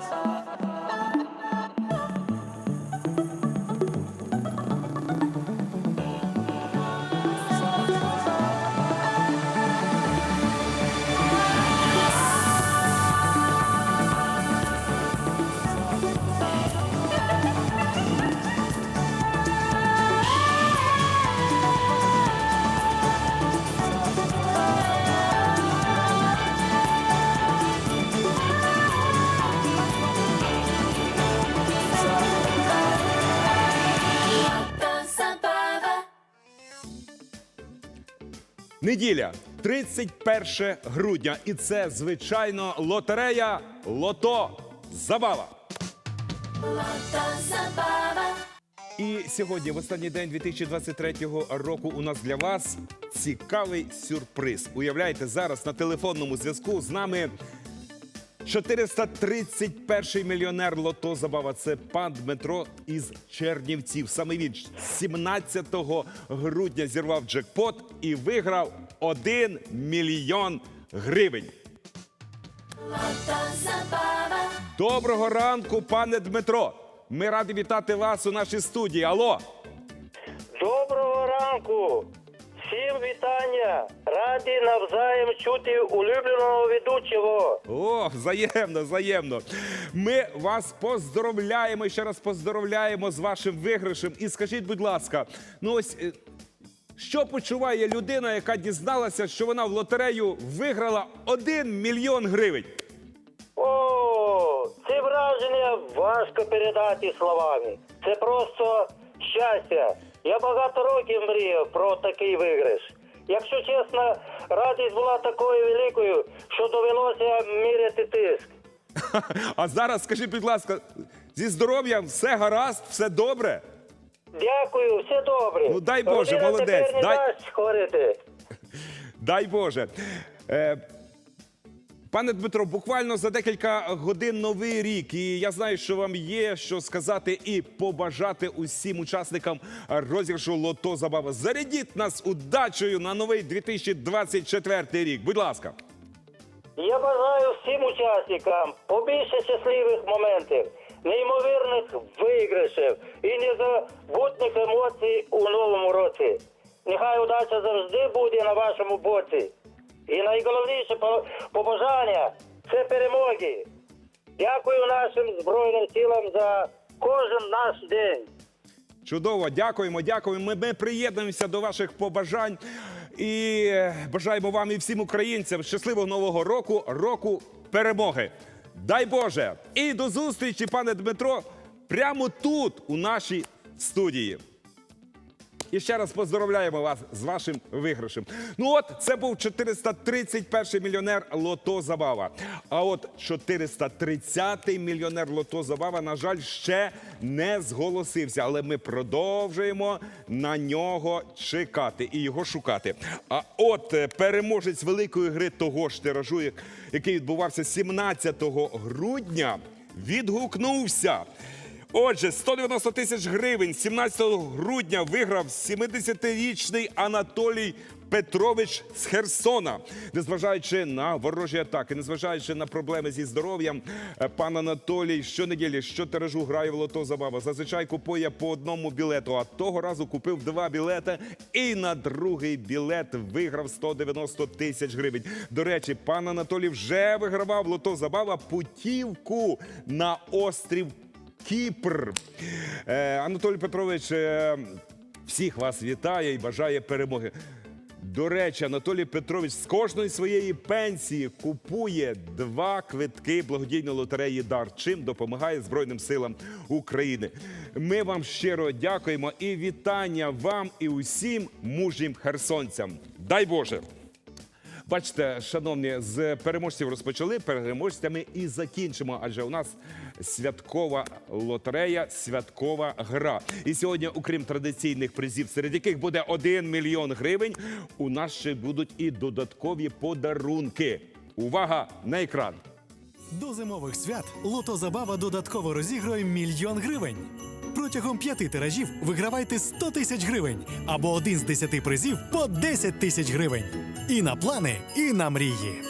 Song. Неділя, 31 грудня. І це, звичайно, лотерея Лото Забава. І сьогодні, в останній день 2023 року, у нас для вас цікавий сюрприз. Уявляєте, зараз на телефонному зв'язку з нами 431 мільйонер Лото Забава. Це пан Дмитро із Чернівців. Саме він 17 грудня зірвав джекпот і виграв 1 мільйон гривень. Доброго ранку, пане Дмитро. Ми раді вітати вас у нашій студії. Алло. Доброго ранку! Всім вітання! Раді навзаєм чути улюбленого ведучого. О, взаємно, взаємно. Ми вас поздоровляємо і ще раз поздоровляємо з вашим виграшем. І скажіть, будь ласка, ну ось е, що почуває людина, яка дізналася, що вона в лотерею виграла 1 мільйон гривень? О, це враження важко передати словами. Це просто щастя. Я багато років мріяв про такий виграш. Якщо чесно, радість була такою великою, що довелося міряти тиск. А зараз скажіть, будь ласка, зі здоров'ям все гаразд, все добре? Дякую, все добре. Ну, дай Боже, Родина молодець, тепер не дай- дасть хворити. Дай Боже. Е, пане Дмитро, буквально за декілька годин новий рік, і я знаю, що вам є що сказати і побажати усім учасникам розіграшу Лото Забава. Зарядіть нас удачею на новий 2024 рік. Будь ласка. Я бажаю всім учасникам побільше щасливих моментів, неймовірних виграшів і незабутніх емоцій у новому році. Нехай удача завжди буде на вашому боці. І найголовніше побажання це перемоги. Дякую нашим Збройним силам за кожен наш день. Чудово, дякуємо, дякуємо. Ми, ми приєднуємося до ваших побажань і е, бажаємо вам і всім українцям щасливого нового року, року перемоги. Дай Боже! І до зустрічі, пане Дмитро, прямо тут, у нашій студії. І ще раз поздоровляємо вас з вашим виграшем. Ну от це був 431 мільйонер Лото Забава. А от 430 мільйонер Лото Забава, на жаль, ще не зголосився. Але ми продовжуємо на нього чекати і його шукати. А от е, переможець великої гри того ж тиражу, як- який відбувався 17 грудня, відгукнувся. Отже, 190 тисяч гривень 17 грудня виграв 70-річний Анатолій Петрович з Херсона. Незважаючи на ворожі атаки, незважаючи на проблеми зі здоров'ям, е, пан Анатолій щонеділі, щотиражу грає в лото забава. Зазвичай купує по одному білету, а того разу купив два білети і на другий білет виграв 190 тисяч гривень. До речі, пан Анатолій вже вигравав лото забава путівку на острів Кіпр. Е, Анатолій Петрович е, всіх вас вітає і бажає перемоги. До речі, Анатолій Петрович з кожної своєї пенсії купує два квитки благодійної лотереї Дар, чим допомагає Збройним силам України. Ми вам щиро дякуємо і вітання вам і усім мужнім херсонцям. Дай Боже! Бачите, шановні, з переможців розпочали, переможцями і закінчимо. Адже у нас святкова лотерея, святкова гра. І сьогодні, окрім традиційних призів, серед яких буде 1 мільйон гривень, у нас ще будуть і додаткові подарунки. Увага на екран! До зимових свят Лото Забава додатково розігрує мільйон гривень. Протягом п'яти тиражів вигравайте 100 тисяч гривень або один з десяти призів по 10 тисяч гривень. І на плани, і на мрії.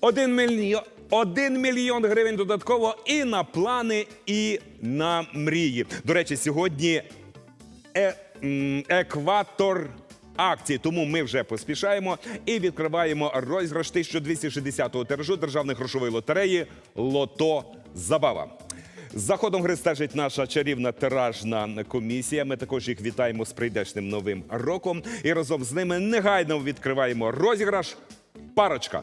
Один мільйон. Один мільйон гривень додатково і на плани, і на мрії. До речі, сьогодні е, екватор акції. Тому ми вже поспішаємо і відкриваємо розіграш 1260-го тиражу державної грошової лотереї Лото Забава. За ходом гри стежить наша чарівна тиражна комісія. Ми також їх вітаємо з прийдешним новим роком. І разом з ними негайно відкриваємо розіграш Парочка.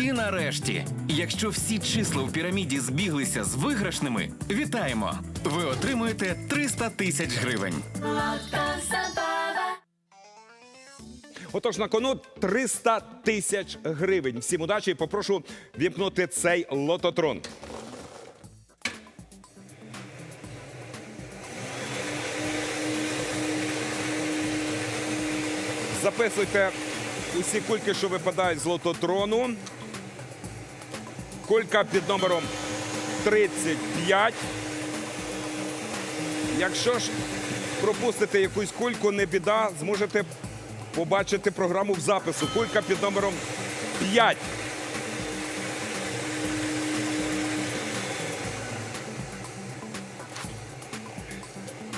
І нарешті, якщо всі числа в піраміді збіглися з виграшними, вітаємо! Ви отримуєте 300 тисяч гривень. Отож, на кону 300 тисяч гривень. Всім удачі і попрошу вімкнути цей лототрон. Записуйте усі кульки, що випадають з лототрону. Кулька під номером 35. Якщо ж пропустите якусь кульку, не біда, зможете побачити програму в запису. Кулька під номером 5.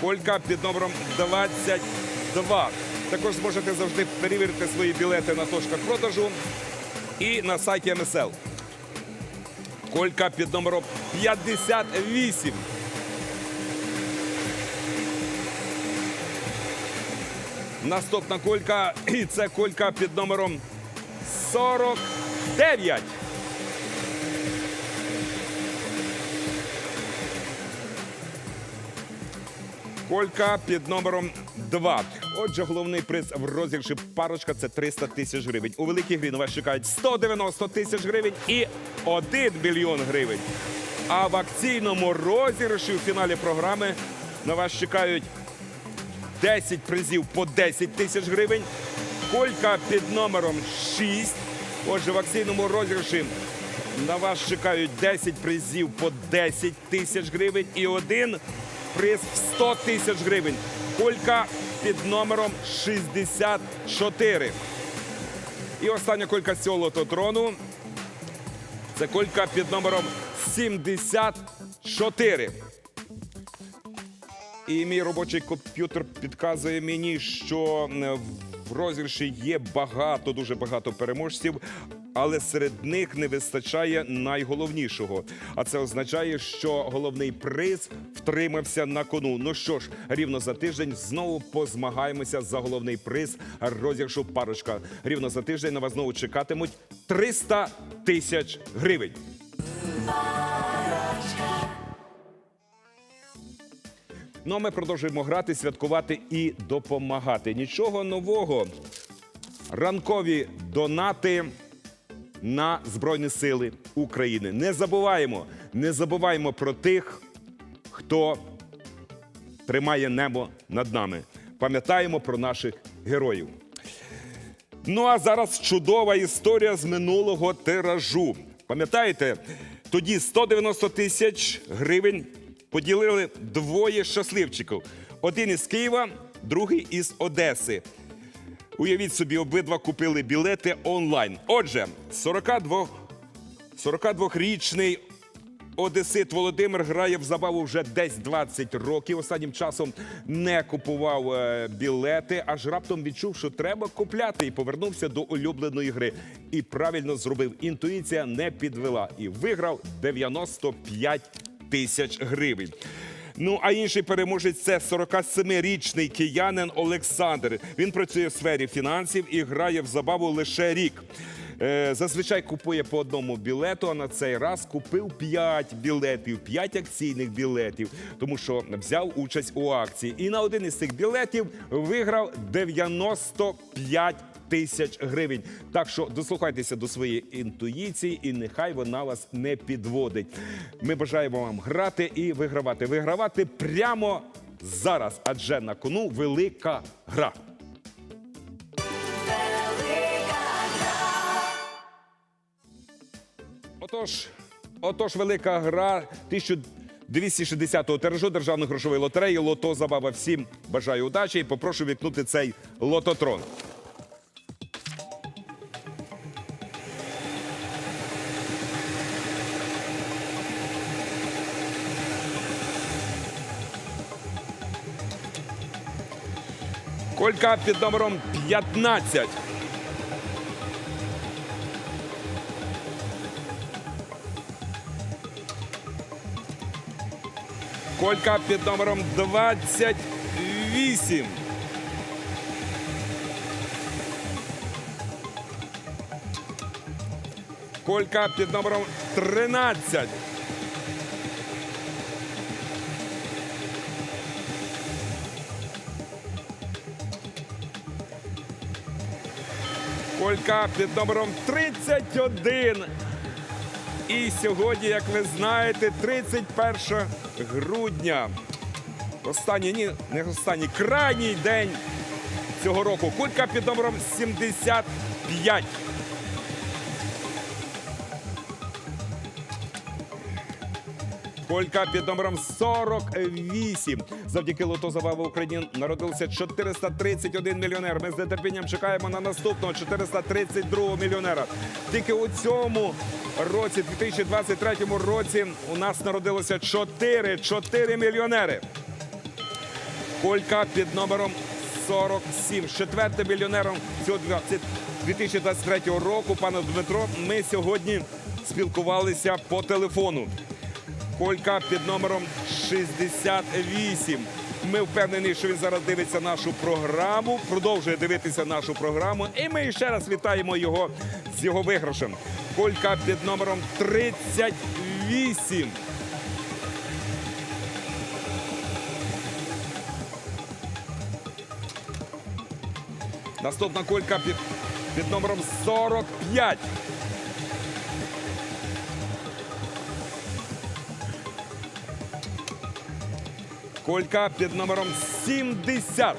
Колька під номером 22. Також зможете завжди перевірити свої білети на точках продажу і на сайті МСЛ. Колька під номером 58. Наступна колька, і це колька під номером 49. Колька під номером 2. Отже, головний приз в розіграші парочка це 300 тисяч гривень. У великій грі на вас чекають 190 тисяч гривень і 1 мільйон гривень. А в акційному розіграші у фіналі програми на вас чекають 10 призів по 10 тисяч гривень. Колька під номером 6. Отже, в акційному розіграші на вас чекають 10 призів по 10 тисяч гривень і один приз в 100 тисяч гривень. Колька під номером 64. І остання колька з цього лототрону. Це колька під номером 74. І мій робочий комп'ютер підказує мені, що е, в розіграші є багато, дуже багато переможців, але серед них не вистачає найголовнішого. А це означає, що головний приз втримався на кону. Ну що ж, рівно за тиждень знову позмагаємося за головний приз розіграшу парочка. Рівно за тиждень на вас знову чекатимуть 300 тисяч гривень. Ну, а ми продовжуємо грати, святкувати і допомагати. Нічого нового. Ранкові донати на Збройні Сили України. Не забуваємо, не забуваємо про тих, хто тримає небо над нами. Пам'ятаємо про наших героїв. Ну а зараз чудова історія з минулого тиражу. Пам'ятаєте, тоді 190 тисяч гривень поділили двоє щасливчиків: один із Києва, другий із Одеси. Уявіть собі, обидва купили білети онлайн. Отже, 42 42-річний Одесит Володимир грає в забаву вже десь 20 років. Останнім часом не купував е, білети, аж раптом відчув, що треба купляти, і повернувся до улюбленої гри. І правильно зробив. Інтуїція не підвела і виграв 95 тисяч гривень. Ну а інший переможець це 47-річний киянин Олександр. Він працює в сфері фінансів і грає в забаву лише рік. е, зазвичай купує по одному білету, а на цей раз купив 5 білетів, 5 акційних білетів, тому що взяв участь у акції. І на один із цих білетів виграв 95 тисяч гривень. Так що дослухайтеся до своєї інтуїції, і нехай вона вас не підводить. Ми бажаємо вам грати і вигравати. Вигравати прямо зараз, адже на кону велика гра. Отож, отож, велика гра 1260-го тиражу державної грошової лотереї Лото Забава. Всім бажаю удачі і попрошу вікнути цей лототрон. Колька під номером 15. Колька під номером 28. Колька під номером 13. Колька під номером 31. І сьогодні, як ви знаєте, 31 грудня. Останній, ні, не останній, крайній день цього року. Кулька під номером 75. Колька під номером 48. Завдяки лото забави Україні народилося 431 мільйонер. Ми з нетерпінням чекаємо на наступного 432 мільйонера. Тільки у цьому році, 2023 році, у нас народилося 4, 4 мільйонери. Колька під номером 47. З Четвертим мільйонером цього 20 2023 року, пане Дмитро, ми сьогодні спілкувалися по телефону. Колька під номером 68. Ми впевнені, що він зараз дивиться нашу програму, продовжує дивитися нашу програму. І ми ще раз вітаємо його з його виграшем. Колька під номером 38. Наступна колька під, під номером 45. Колька під номером 70.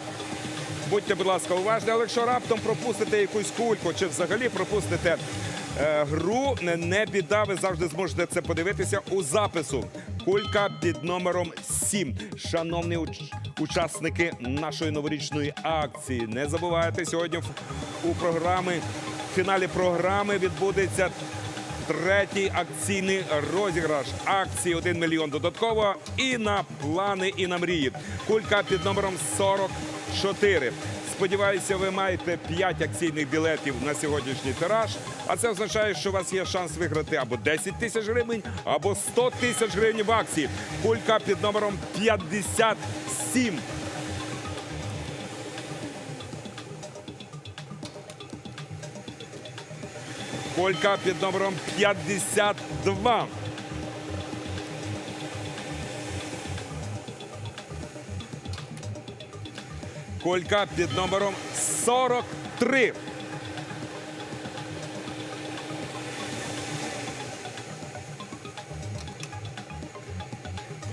Будьте, будь ласка, уважні, але якщо раптом пропустите якусь кульку чи взагалі пропустите е, гру, не біда, ви завжди зможете це подивитися у запису. Кулька під номером 7. Шановні уч- учасники нашої новорічної акції, не забувайте сьогодні у програми, в фіналі програми відбудеться Третій акційний розіграш акції 1 мільйон додатково і на плани, і на мрії. Кулька під номером 44. Сподіваюся, ви маєте 5 акційних білетів на сьогоднішній тираж. А це означає, що у вас є шанс виграти або 10 тисяч гривень, або 100 тисяч гривень в акції. Кулька під номером 57. Колька під номером 52. Колька під номером 43.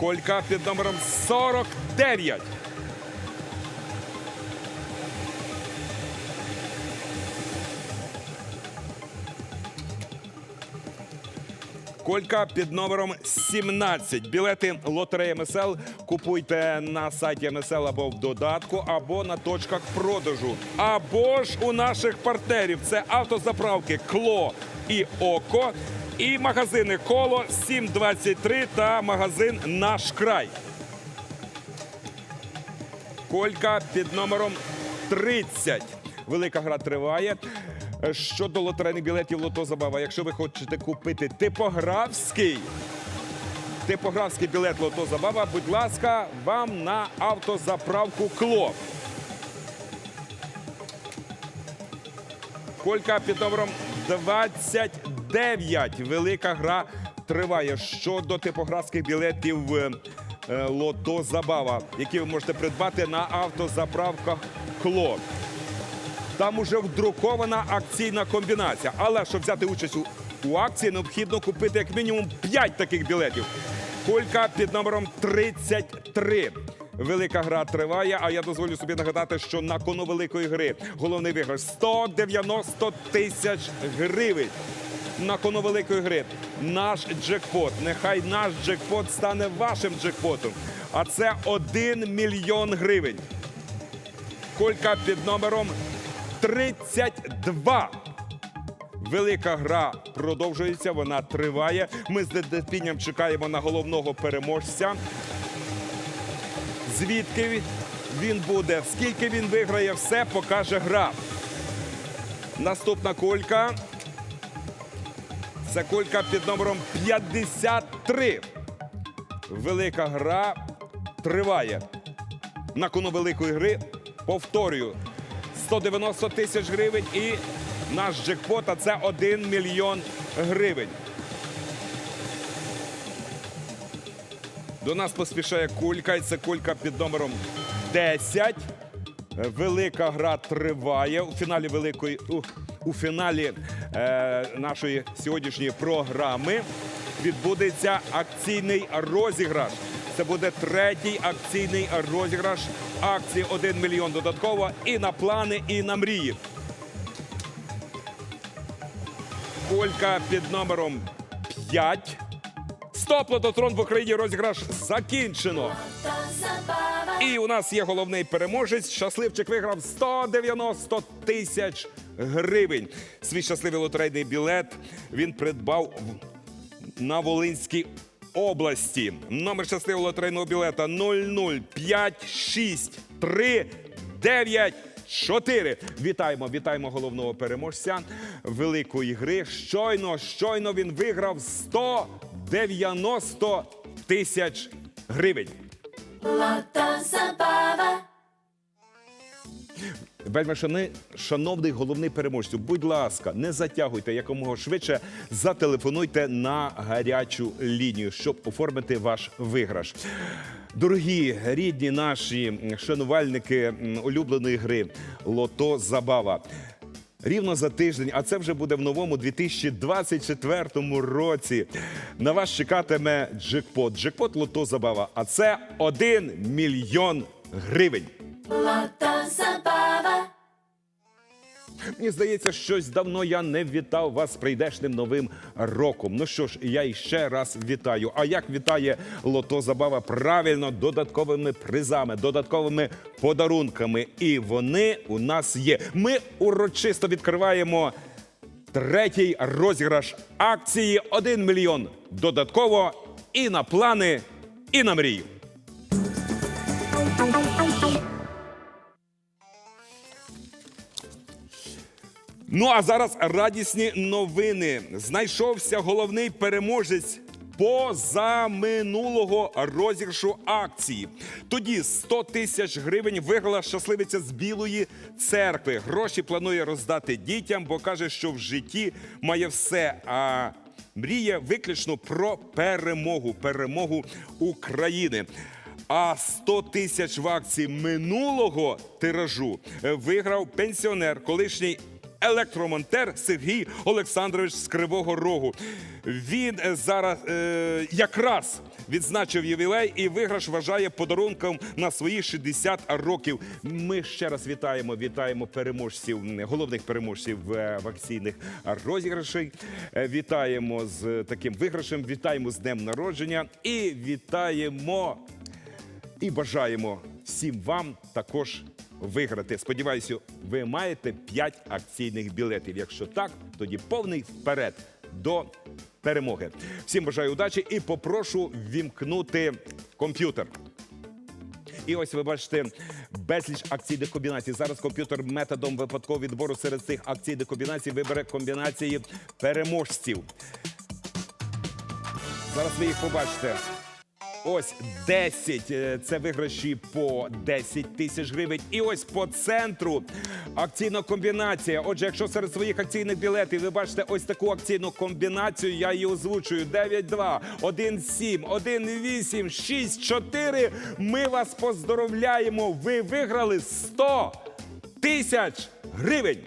Колька під номером 49. Колька під номером 17. Білети лотереї МСЛ купуйте на сайті МСЛ або в додатку, або на точках продажу, або ж у наших партнерів. Це автозаправки Кло і Око, і магазини Коло 723 та магазин Наш край. Колька під номером 30. Велика гра триває. Е, Щодо лотерейних білетів Лото Забава, якщо ви хочете купити типографський, типографський білет Лото Забава, будь ласка, вам на автозаправку Кло. Колька під номером 29. Велика гра триває щодо типографських білетів е, е, Лото Забава, які ви можете придбати на автозаправках Кло. Там уже вдрукована акційна комбінація. Але щоб взяти участь у, акції, необхідно купити як мінімум 5 таких білетів. Колька під номером 33. Велика гра триває, а я дозволю собі нагадати, що на кону великої гри головний виграш 190 тисяч гривень. На кону великої гри наш джекпот. Нехай наш джекпот стане вашим джекпотом. А це 1 мільйон гривень. Колька під номером 32. Велика гра продовжується, вона триває. Ми з нетерпінням чекаємо на головного переможця. Звідки він- буде, скільки він виграє, все покаже гра. Наступна колька. Це колька під номером 53. Велика гра триває. На кону великої гри повторюю 190 тисяч гривень і наш джекпот, а це 1 мільйон гривень. До нас поспішає кулька, і це кулька під номером 10. Велика гра триває у фіналі великої у, у фіналі е, нашої сьогоднішньої програми відбудеться акційний розіграш. Це буде третій акційний розіграш акції 1 мільйон додатково і на плани, і на мрії. Колька під номером 5. Стоп, лототрон в Україні розіграш закінчено. І у нас є головний переможець. Щасливчик виграв 190 тисяч гривень. Свій щасливий лотерейний білет він придбав на Волинській області. Номер щасливого лотерейного білета 0056394. Вітаємо, вітаємо головного переможця великої гри. Щойно, щойно він виграв 190 тисяч гривень. Лото Забава. Вельми шановний головний переможцю, будь ласка, не затягуйте якомога швидше. Зателефонуйте на гарячу лінію, щоб оформити ваш виграш. Дорогі рідні наші шанувальники улюбленої гри Лото Забава. Рівно за тиждень, а це вже буде в новому 2024 році. На вас чекатиме джекпот. Джекпот Лото Забава. А це 1 мільйон гривень. Lota Забава. Мені здається, щось давно я не вітав вас з прийдешним новим роком. Ну що ж, я іще раз вітаю. А як вітає Лото Забава правильно додатковими призами, додатковими подарунками. І вони у нас є. Ми урочисто відкриваємо третій розіграш акції 1 мільйон. Додатково і на плани, і на мрію. Ну а зараз радісні новини. Знайшовся головний переможець позаминулого розіграшу акції. Тоді 100 тисяч гривень виграла щасливиця з Білої церкви. Гроші планує роздати дітям, бо каже, що в житті має все. А мріє виключно про перемогу, перемогу України. А 100 тисяч в акції минулого тиражу е, виграв пенсіонер, колишній електромонтер Сергій Олександрович з Кривого Рогу. Він е, зараз е, якраз відзначив ювілей і виграш вважає подарунком на свої 60 років. Ми ще раз вітаємо, вітаємо переможців, головних переможців е, в акційних розіграшей. Е, Вітаємо з таким виграшем, вітаємо з днем народження і вітаємо і бажаємо всім вам також виграти. Сподіваюся, ви маєте 5 акційних білетів. Якщо так, тоді повний вперед до перемоги. Всім бажаю удачі і попрошу вімкнути комп'ютер. І ось ви бачите безліч акційних комбінацій. Зараз комп'ютер методом випадкового відбору серед цих акційних комбінацій вибере комбінації переможців. Зараз ви їх побачите. Ось 10 е, це виграші по 10 тисяч гривень. І ось по центру акційна комбінація. Отже, якщо серед своїх акційних білетів ви бачите ось таку акційну комбінацію, я її озвучую 9-2, 1-7, 1-8, 6-4. Ми вас поздоровляємо. Ви виграли 100 тисяч гривень.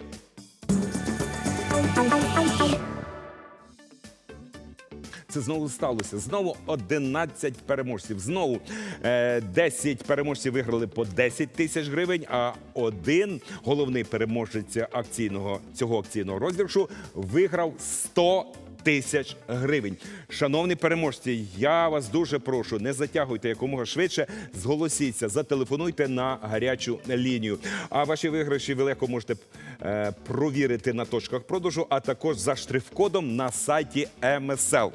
Це знову сталося. Знову 11 переможців. Знову е, 10 переможців виграли по 10 тисяч гривень. А один головний переможець акційного цього акційного розіграшу виграв 100 тисяч гривень. Шановні переможці, я вас дуже прошу, не затягуйте якомога швидше. Зголосіться, зателефонуйте на гарячу лінію. А ваші виграші ви легко можете е, провірити на точках продажу, а також за штрих-кодом на сайті МСЛ.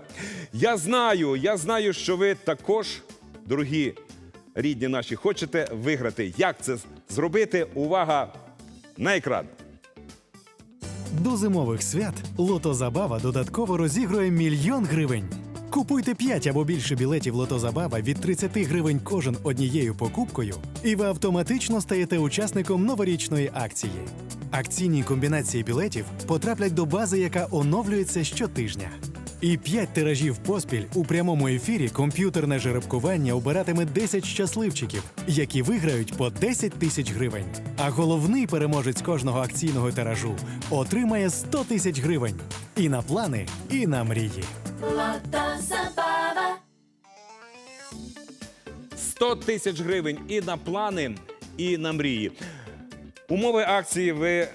Я знаю, я знаю, що ви також, дорогі рідні наші, хочете виграти. Як це зробити? Увага на екран. До зимових свят Лото Забава додатково розігрує мільйон гривень. Купуйте 5 або більше білетів Лотозабава від 30 гривень кожен однією покупкою, і ви автоматично стаєте учасником новорічної акції. Акційні комбінації білетів потраплять до бази, яка оновлюється щотижня. І 5 тиражів поспіль у прямому ефірі комп'ютерне жеребкування обиратиме 10 щасливчиків, які виграють по 10 тисяч гривень. А головний переможець кожного акційного тиражу отримає 100 тисяч гривень. І на плани, і на мрії. Lota 100 тисяч гривень і на плани, і на мрії. Умови акції ви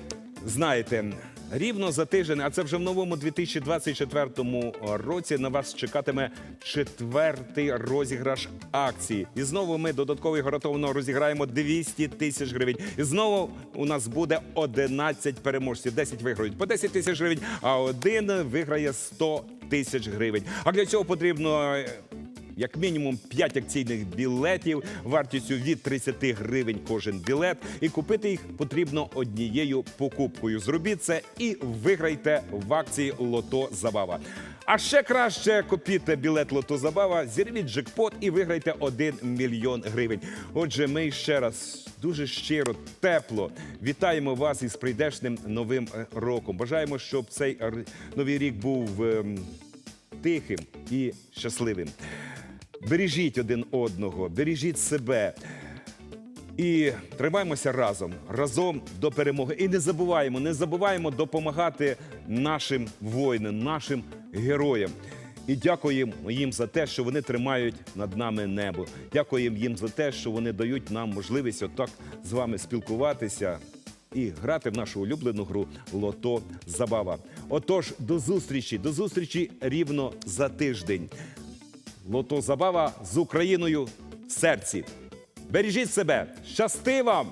знаєте. Рівно за тиждень, а це вже в новому 2024 році. На вас чекатиме четвертий розіграш акції. І знову ми додатково гарантовано розіграємо 200 тисяч гривень. І знову у нас буде 11 переможців. 10 виграють по 10 тисяч гривень, а один виграє 100 тисяч гривень. А для цього потрібно е, як мінімум 5 акційних білетів вартістю від 30 гривень кожен білет. І купити їх потрібно однією покупкою. Зробіть це і виграйте в акції Лото Забава. А ще краще купіть білет Лото Забава, зірвіть джекпот і виграйте 1 мільйон гривень. Отже, ми ще раз дуже щиро, тепло вітаємо вас із прийдешним новим е, роком. Бажаємо, щоб цей новий рік був. ем, тихим і щасливим. Бережіть один одного, бережіть себе. І тримаємося разом, разом до перемоги. І не забуваємо, не забуваємо допомагати нашим воїнам, нашим героям. І дякуємо їм за те, що вони тримають над нами небо. Дякуємо їм за те, що вони дають нам можливість отак з вами спілкуватися і грати в нашу улюблену гру Лото Забава. Отож, до зустрічі, до зустрічі рівно за тиждень. Лото Забава з Україною в серці. Бережіть себе! Щасти вам!